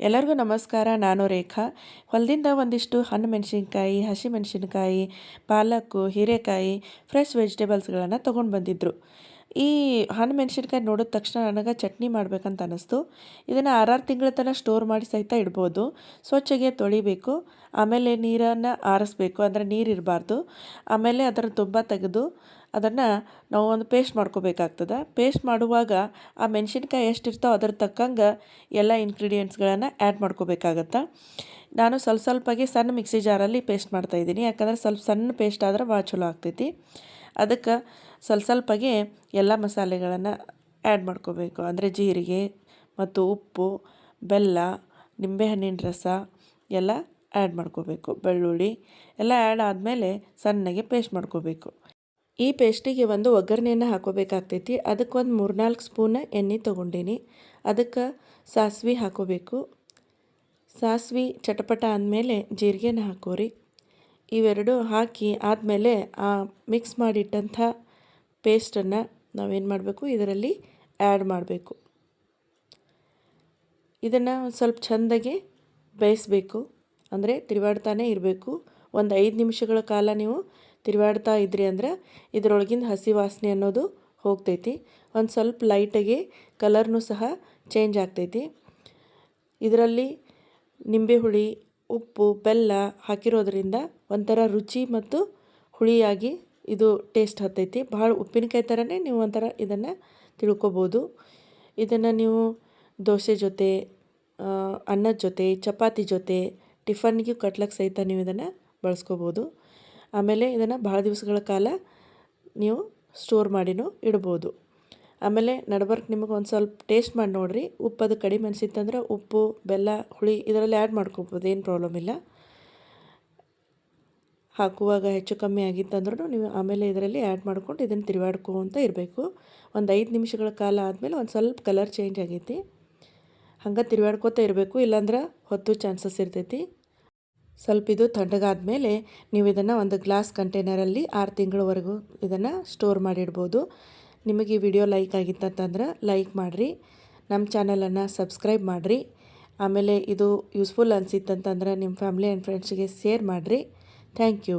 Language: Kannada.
ಎಲ್ಲರಿಗೂ ನಮಸ್ಕಾರ. ನಾನು ರೇಖಾ. ಹೊಲದಿಂದ ಒಂದಿಷ್ಟು ಹಣ್ಣು ಮೆಣಸಿನ್ಕಾಯಿ ಹಸಿಮೆಣಸಿನ್ಕಾಯಿ ಪಾಲಕ್ಕು ಹೀರೆಕಾಯಿ ಫ್ರೆಶ್ ವೆಜಿಟೇಬಲ್ಸ್ಗಳನ್ನು ತೊಗೊಂಡು ಬಂದಿದ್ದರು ಈ ಹಣ್ಣು ಮೆಣಸಿನ್ಕಾಯಿ ನೋಡಿದ ತಕ್ಷಣ ನನಗೆ ಚಟ್ನಿ ಮಾಡಬೇಕಂತ ಅನ್ನಿಸ್ತು. ಇದನ್ನು ಆರಾರು ತಿಂಗಳ ತನಕ ಸ್ಟೋರ್ ಮಾಡಿ ಸಹಿತ ಇಡ್ಬೋದು. ಸ್ವಚ್ಛಗೆ ತೊಳಿಬೇಕು. ಆಮೇಲೆ ನೀರನ್ನು ಆರಿಸ್ಬೇಕು. ಅಂದರೆ ನೀರು ಇರಬಾರ್ದು. ಆಮೇಲೆ ಅದರ ತುಂಬ ತೆಗೆದು ಅದನ್ನು ನಾವು ಒಂದು ಪೇಸ್ಟ್ ಮಾಡ್ಕೋಬೇಕಾಗ್ತದೆ. ಪೇಸ್ಟ್ ಮಾಡುವಾಗ ಆ ಮೆಣಸಿನ್ಕಾಯಿ ಎಷ್ಟಿರ್ತಾವೆ ಅದ್ರ ತಕ್ಕಂಗೆ ಎಲ್ಲ ಇನ್ಗ್ರೀಡಿಯೆಂಟ್ಸ್ಗಳನ್ನು ಆ್ಯಡ್ ಮಾಡ್ಕೋಬೇಕಾಗತ್ತೆ. ನಾನು ಸ್ವಲ್ಪ ಸ್ವಲ್ಪಾಗಿ ಸಣ್ಣ ಮಿಕ್ಸಿ ಜಾರಲ್ಲಿ ಪೇಸ್ಟ್ ಮಾಡ್ತಾಯಿದ್ದೀನಿ ಯಾಕಂದ್ರೆ ಸ್ವಲ್ಪ ಸಣ್ಣ ಪೇಸ್ಟ್ ಆದ್ರೆ ಭಾಳ ಚಲೋ ಆಗ್ತೈತಿ. ಅದಕ್ಕೆ ಸ್ವಲ್ಪ ಸ್ವಲ್ಪಗೆ ಎಲ್ಲ ಮಸಾಲೆಗಳನ್ನು ಆ್ಯಡ್ ಮಾಡ್ಕೋಬೇಕು. ಅಂದರೆ ಜೀರಿಗೆ ಮತ್ತು ಉಪ್ಪು, ಬೆಲ್ಲ ನಿಂಬೆಹಣ್ಣಿನ ರಸ ಎಲ್ಲ ಆ್ಯಡ್ ಮಾಡ್ಕೋಬೇಕು. ಬೆಳ್ಳುಳ್ಳಿ ಎಲ್ಲ ಆ್ಯಡ್ ಆದಮೇಲೆ ಸಣ್ಣಗೆ ಪೇಸ್ಟ್ ಮಾಡ್ಕೋಬೇಕು. ಈ ಪೇಸ್ಟಿಗೆ ಒಂದು ಒಗ್ಗರಣೆಯನ್ನು ಹಾಕೋಬೇಕಾಗ್ತೈತಿ ಅದಕ್ಕೆ ಒಂದು ಮೂರ್ನಾಲ್ಕು ಸ್ಪೂನ್ ಎಣ್ಣೆ ತೊಗೊಂಡೀನಿ. ಅದಕ್ಕೆ ಸಾಸ್ವೆ ಹಾಕೋಬೇಕು ಸಾಸ್ವೆ ಚಟಪಟ ಅಂದಮೇಲೆ ಜೀರಿಗೆನ ಹಾಕೋರಿ ಇವೆರಡು ಹಾಕಿ ಆದಮೇಲೆ ಆ ಮಿಕ್ಸ್ ಮಾಡಿಟ್ಟಂಥ ಪೇಸ್ಟನ್ನು ನಾವೇನು ಮಾಡಬೇಕು? ಇದರಲ್ಲಿ ಆ್ಯಡ್ ಮಾಡಬೇಕು. ಇದನ್ನು ಸ್ವಲ್ಪ ಚೆಂದಾಗಿ ಬೇಯಿಸ್ಬೇಕು. ಅಂದರೆ ತಿರುವಾಡ್ತಾನೆ ಇರಬೇಕು. ಒಂದು ಐದು ನಿಮಿಷಗಳ ಕಾಲ ನೀವು ತಿರುವಾಡ್ತಾ ಇದ್ರಿ ಅಂದ್ರೆ ಇದರೊಳಗಿಂದ ಹಸಿ ವಾಸನೆ ಅನ್ನೋದು ಹೋಗ್ತೈತಿ. ಒಂದು ಸ್ವಲ್ಪ ಲೈಟಾಗಿ ಕಲರ್ನೂ ಸಹ ಚೇಂಜ್ ಆಗ್ತೈತಿ. ಇದರಲ್ಲಿ ನಿಂಬೆ ಹುಳಿ ಉಪ್ಪು, ಬೆಲ್ಲ ಹಾಕಿರೋದ್ರಿಂದ ಒಂಥರ ರುಚಿ ಮತ್ತು ಹುಳಿಯಾಗಿ ಇದು ಟೇಸ್ಟ್ ಹತ್ತೈತಿ. ಭಾಳ ಉಪ್ಪಿನಕಾಯಿ ಥರನೇ ನೀವು ಒಂಥರ ಇದನ್ನು ತಿಳ್ಕೊಬೋದು. ಇದನ್ನು ನೀವು ದೋಸೆ ಜೊತೆ ಅನ್ನದ ಜೊತೆ, ಚಪಾತಿ ಜೊತೆ ಟಿಫನ್ಗೆ ಕಟ್ಲಕ್ಕೆ ಸಹಿತ ನೀವು ಇದನ್ನು ಬಳಸ್ಕೋಬೋದು. ಆಮೇಲೆ ಇದನ್ನು ಭಾಳ ದಿವಸಗಳ ಕಾಲ ನೀವು ಸ್ಟೋರ್ ಮಾಡಿನೂ ಇಡ್ಬೋದು. ಆಮೇಲೆ ನಡ್ಬರ್ಕ್ ನಿಮಗೆ ಒಂದು ಸ್ವಲ್ಪ ಟೇಸ್ಟ್ ಮಾಡಿ ನೋಡಿರಿ. ಉಪ್ಪು ಅದು ಕಡಿಮೆ ಅನಿಸಿತ್ತಂದ್ರೆ ಉಪ್ಪು, ಬೆಲ್ಲ, ಹುಳಿ ಇದರಲ್ಲಿ ಆ್ಯಡ್ ಮಾಡ್ಕೊಬೋದು, ಏನು ಪ್ರಾಬ್ಲಮ್ ಇಲ್ಲ. ಹಾಕುವಾಗ ಹೆಚ್ಚು ಕಮ್ಮಿ ಆಗಿತ್ತಂದ್ರೂ ನೀವು ಆಮೇಲೆ ಇದರಲ್ಲಿ ಆ್ಯಡ್ ಮಾಡ್ಕೊಂಡು ಇದನ್ನು ತಿರುವಾಡ್ಕೊಂತ ಇರಬೇಕು. ಒಂದು ಐದು ನಿಮಿಷಗಳ ಕಾಲ ಆದಮೇಲೆ ಒಂದು ಸ್ವಲ್ಪ ಕಲರ್ ಚೇಂಜ್ ಆಗೈತಿ. ಹಂಗೆ ತಿರುವಾಡ್ಕೋತ ಇರಬೇಕು, ಇಲ್ಲಾಂದ್ರೆ ಹೊತ್ತು ಚಾನ್ಸಸ್ ಇರ್ತೈತಿ. ಸ್ವಲ್ಪ ಇದು ತಣ್ಣಗಾದ್ಮೇಲೆ ನೀವು ಇದನ್ನು ಒಂದು ಗ್ಲಾಸ್ ಕಂಟೈನರಲ್ಲಿ ಆರು ತಿಂಗಳವರೆಗೂ ಇದನ್ನು ಸ್ಟೋರ್ ಮಾಡಿಡ್ಬೋದು. ನಿಮಗೆ ಈ ವಿಡಿಯೋ ಲೈಕ್ ಆಗಿತ್ತಂತಂದ್ರೆ ಲೈಕ್ ಮಾಡಿರಿ, ನಮ್ಮ ಚಾನಲನ್ನು ಸಬ್ಸ್ಕ್ರೈಬ್ ಮಾಡಿರಿ, ಆಮೇಲೆ ಇದು ಯೂಸ್ಫುಲ್ ಅನಿಸಿತ್ತಂತಂದ್ರೆ ನಿಮ್ಮ ಫ್ಯಾಮ್ಲಿ ಆ್ಯಂಡ್ ಫ್ರೆಂಡ್ಸ್ಗೆ ಶೇರ್ ಮಾಡಿರಿ. Thank you.